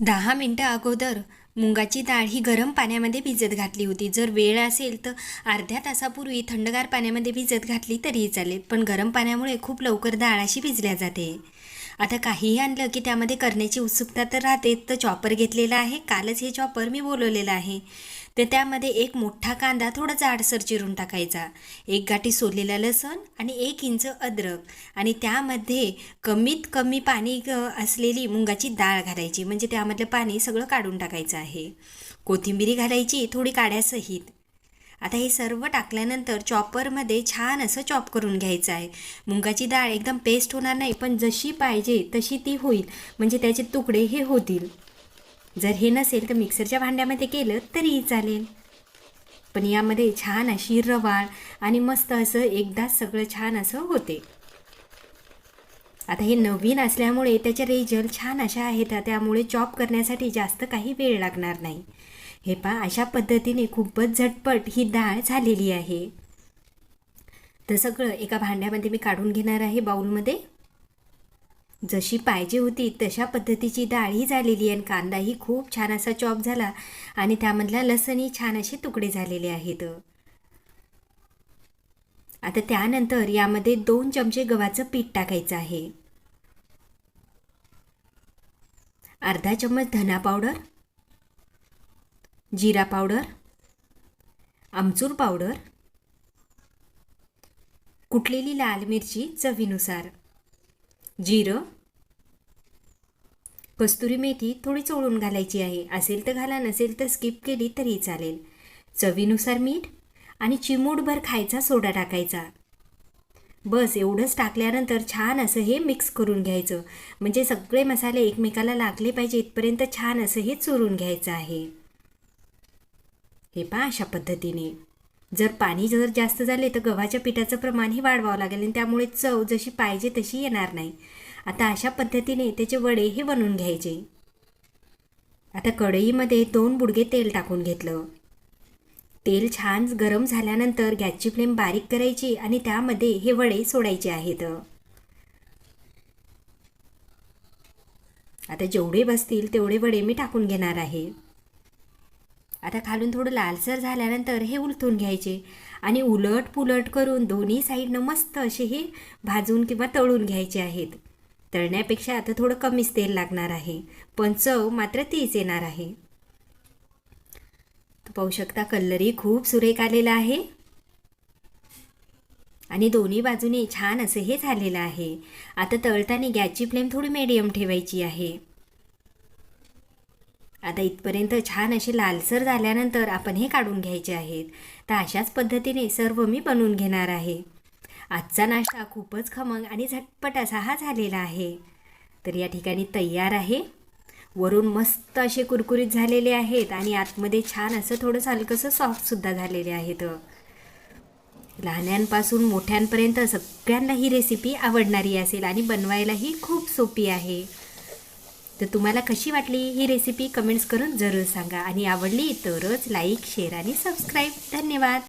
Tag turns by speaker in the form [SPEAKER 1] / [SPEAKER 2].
[SPEAKER 1] दहा मिनटं अगोदर मुगाची डाळ ही गरम पाण्यामध्ये भिजत घातली होती. जर वेळ असेल तर अर्ध्या तासापूर्वी थंडगार पाण्यामध्ये भिजत घातली तरीही चालेल पण गरम पाण्यामुळे खूप लवकर डाळ अशी भिजल्या जाते. आता काहीही आणलं की त्यामध्ये करण्याची उत्सुकता तर राहते तर चॉपर घेतलेला आहे. कालच हे चॉपर मी बोलवलेलं आहे. तर त्यामध्ये एक मोठा कांदा थोडा जाडसर चिरून टाकायचा. एक गाठी सोललेला लसण आणि एक इंच अद्रक. आणि त्यामध्ये कमीत कमी पाणी ग- असलेली मुगाची डाळ घालायची. म्हणजे त्यामधलं पाणी सगळं काढून टाकायचं आहे. कोथिंबिरी घालायची थोडी काड्यासहित. आता हे सर्व टाकल्यानंतर चॉपरमध्ये छान असं चॉप करून घ्यायचं आहे. मुगाची डाळ एकदम पेस्ट होणार नाही पण जशी पाहिजे तशी ती होईल. म्हणजे त्याचे तुकडे हे होतील. जर हे नसेल तर मिक्सरच्या भांड्यामध्ये केलं तरीही चालेल. पण यामध्ये छान अशी रवाळ आणि मस्त असं एकदाच सगळं छान असं होते. आता हे नवीन असल्यामुळे त्याच्या रेजल छान अशा आहेत त्यामुळे चॉप करण्यासाठी जास्त काही वेळ लागणार नाही. हे पहा अशा पद्धतीने खूपच झटपट ही डाळ झालेली आहे. तर सगळं एका भांड्यामध्ये मी काढून घेणार आहे बाऊलमध्ये जशी पाहिजे होती तशा पद्धतीची डाळही झालेली आहे. आणि कांदाही खूप छान असा चॉप झाला. आणि त्यामधला लसणही छान असे तुकडे झालेले आहेत. आता त्यानंतर यामध्ये दोन चमचे गव्हाचं पीठ टाकायचं आहे. अर्धा चम्मच धना पावडर जिरा पावडर आमचूर पावडर कुटलेली लाल मिरची चवीनुसार. जिरं. कस्तुरी मेथी थोडी चोळून घालायची आहे. असेल तर घाला नसेल तर स्किप केली तरी चालेल. चवीनुसार मीठ आणि चिमूटभर खायचा सोडा टाकायचा. बस एवढंच टाकल्यानंतर छान असं हे मिक्स करून घ्यायचं. म्हणजे सगळे मसाले एकमेकाला लागले पाहिजे इथपर्यंत छान असं हे चुरून घ्यायचं आहे. हे पहा अशा पद्धतीने. जर पाणी जर जास्त झाले तर गव्हाच्या पिठाचं प्रमाणही वाढवावं लागेल आणि त्यामुळे चव जशी पाहिजे तशी येणार नाही. आता अशा पद्धतीने त्याचे वडे हे बनवून घ्यायचे. आता कढईमध्ये दोन बुडगे तेल टाकून घेतलं. तेल छान गरम झाल्यानंतर गॅसची फ्लेम बारीक करायची आणि त्यामध्ये हे वडे सोडायचे आहेत. आता जेवढे बसतील तेवढे वडे मी टाकून घेणार आहे. आता खालून थोडं लालसर झाल्यानंतर हे उलथून घ्यायचे. आणि उलट पुलट करून दोन्ही साईडनं मस्त असे हे भाजून किंवा तळून घ्यायचे आहेत. तळण्यापेक्षा आता थोडं कमीच तेल लागणार आहे. पण चव मात्र तीच येणार आहे. पाहू शकता कलरही खूप सुरेख आलेला आहे. आणि दोन्ही बाजूने छान असं हे झालेलं आहे. आता तळताना गॅसची फ्लेम थोडी मीडियम ठेवायची आहे. आता इथपर्यंत छान असे लालसर झाल्यानंतर आपण हे काढून घ्यायचे आहेत. तर अशाच पद्धतीने सर्व मी बनवून घेणार आहे. आजचा नाश्ता खूपच खमंग आणि झटपट असा हा झालेला आहे. तर या ठिकाणी तयार आहे. वरून मस्त असे कुरकुरीत झालेले आहेत आणि आतमध्ये छान असं थोडंसं हलकंसं सॉफ्टसुद्धा झालेले आहेत. लहान्यांपासून मोठ्यांपर्यंत सगळ्यांना ही रेसिपी आवडणारी असेल आणि बनवायलाही खूप सोपी आहे. तर तुम्हाला कशी वाटली ही रेसिपी कमेंट्स करून जरूर सांगा. आणि आवडली तरच लाईक शेअर आणि सबस्क्राईब धन्यवाद.